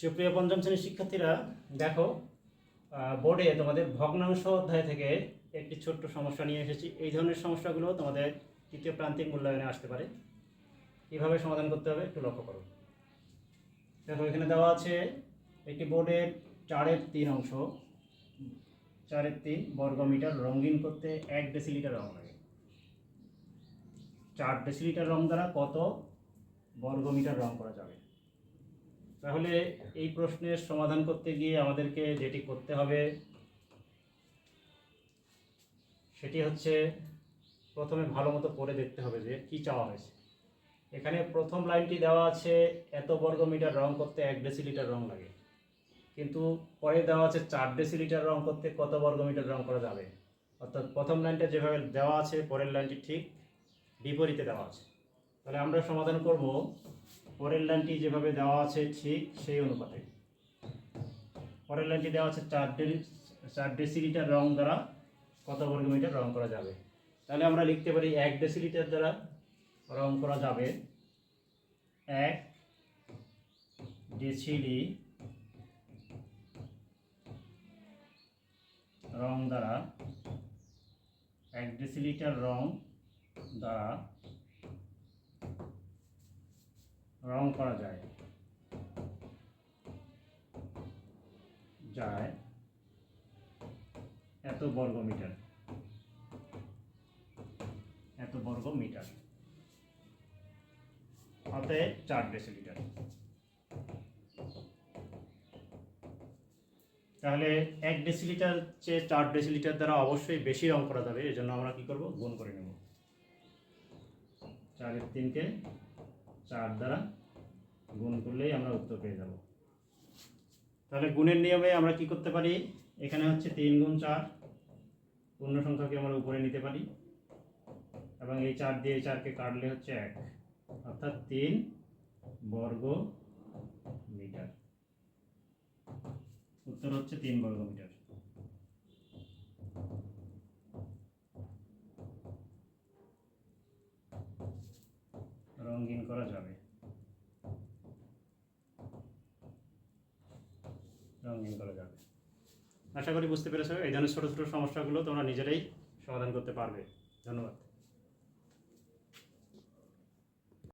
সুপ্রিয় পঞ্চম শ্রেণির শিক্ষার্থীরা, দেখো বোর্ডে তোমাদের ভগ্নাংশ অধ্যায় থেকে একটি ছোট্ট সমস্যা নিয়ে এসেছি। এই ধরনের সমস্যাগুলো তোমাদের তৃতীয় প্রান্তিক মূল্যায়নে আসতে পারে। কীভাবে সমাধান করতে হবে একটু লক্ষ্য করো। দেখো, এখানে দেওয়া আছে একটি বোর্ডের চারের তিন অংশ। চারের তিন বর্গমিটার রঙিন করতে এক ডেসিলিটার রং লাগে। চার ডেসিলিটার রং দ্বারা কত বর্গমিটার রং করা যাবে? তাহলে এই প্রশ্নের সমাধান করতে গিয়ে আমাদেরকে যেটি করতে হবে, সেটি হচ্ছে প্রথমে ভালো মতো পড়ে দেখতে হবে যে কি চাওয়া হয়েছে। এখানে প্রথম লাইনটি দেওয়া আছে, এত বর্গমিটার রং করতে এক ডেসিলিটার রং লাগে। কিন্তু পরে দেওয়া আছে চার ডেসিলিটার রং করতে কত বর্গমিটার রং করা যাবে। অর্থাৎ প্রথম লাইনটা যেভাবে দেওয়া আছে, পরের লাইনটি ঠিক বিপরীতে দেওয়া আছে। তাহলে আমরা সমাধান করব পরের লাইনটি যেভাবে দেওয়া আছে ঠিক সেই অনুপাতে। পরের লাইনটি দেওয়া আছে চার ডে চার ডেসিলিটার রং দ্বারা কত বর্গমিটার রং করা যাবে? তাহলে আমরা লিখতে পারি এক ডেসিলিটার দ্বারা রং করা যাবে এক ডেসিলি রং দ্বারা, এক ডেসিলিটার রং দ্বারা রং করা যায়। যায় এত বর্গ মিটার এত বর্গ মিটার অতএব চার ডেসিলিটার। তাহলে এক ডেসিলিটার চেয়ে চার ডেসিলিটার দ্বারা অবশ্যই বেশি রং করা যাবে এই জন্য আমরা কি করব? গুণ করে নেব। চারের তিনকে চার দ্বারা গুণ করলেই আমরা উত্তর পেয়ে যাব। তাহলে গুণের নিয়মে আমরা কি করতে পারি? এখানে হচ্ছে তিন গুণ চার। পূর্ণ সংখ্যাকে আমরা উপরে নিতে পারি। এবং এই চার দিয়ে এই চারকে কাটলে হচ্ছে এক। অর্থাৎ তিন বর্গ মিটার। উত্তর হচ্ছে তিন বর্গ মিটার। রঙিন করা যাবে। রঙিন করা যাবে। আশা করি বুঝতে পেরেছ, এই ধরনের ছোট ছোট সমস্যাগুলো তোমরা নিজেরাই সমাধান করতে পারবে। ধন্যবাদ।